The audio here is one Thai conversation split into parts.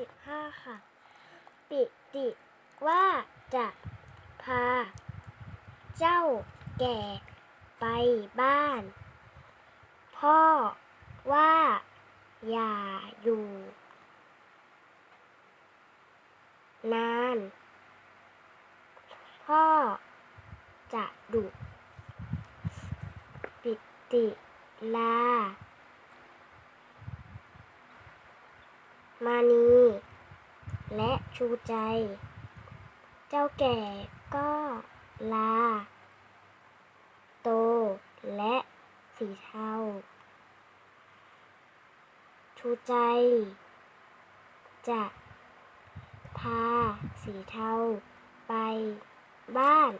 สิบห้าค่ะ ปิติว่าจะพา เจ้าแก่ไปบ้าน พ่อว่าอย่าอยู่ นาน พ่อจะดุปิติลา มานี และชูใจ เจ้าแก่ก็ลา โตและสีเทาชูใจ จะพาสีเทาไปบ้าน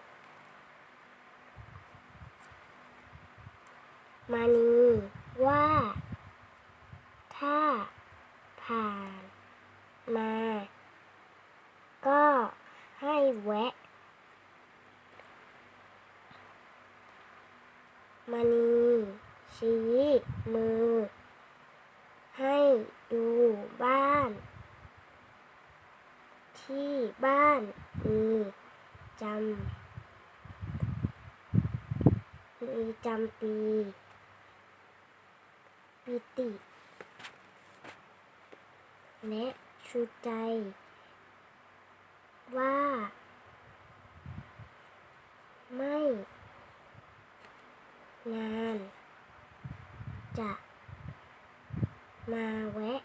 มานีว่า ถ้าผ่าน มา ก็ให้แวะมานีชี้มือ ให้ดูบ้าน ที่บ้านมีจำมีจำปี ปิติและ ชูใจ ว่า ไม่นาน จะ มาแวะ